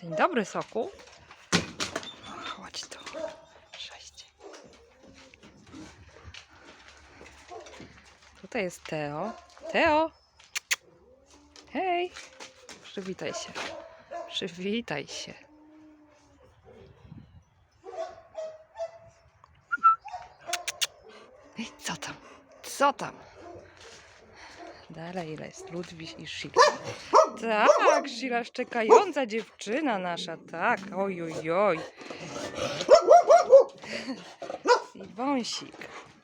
Dzień dobry, soku. Chodź tu. Cześć. Tutaj jest Teo. Teo! Hej! Przywitaj się. Przywitaj się. Ej, co tam? Co tam? Dalej, jest Ludwik i Sheila. Tak, Sheila szczekająca dziewczyna nasza, tak. Oj, oj, oj. I wąsik.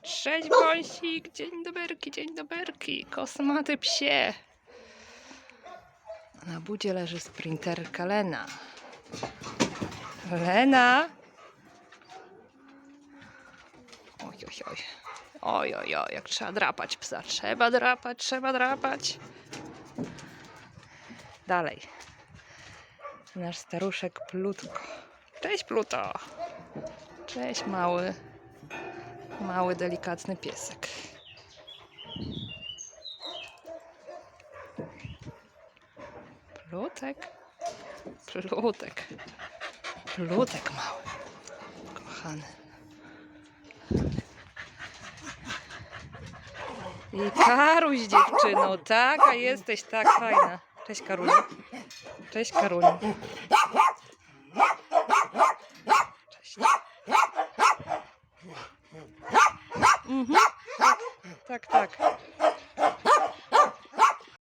Cześć wąsik, dzień doberki, dzień doberki. Kosmaty psie. Na budzie leży sprinterka Lena. Lena! Oj, oj, oj. Oj, oj, oj, jak trzeba drapać psa. Trzeba drapać, trzeba drapać. Dalej. Nasz staruszek Plutko. Cześć Pluto. Cześć mały. Mały, delikatny piesek. Plutek. Plutek. Plutek mały. Kochany. I Karuś dziewczyno, taka jesteś, tak fajna. Cześć Karuniu. Cześć Karuniu. Cześć. Mhm. Tak, tak.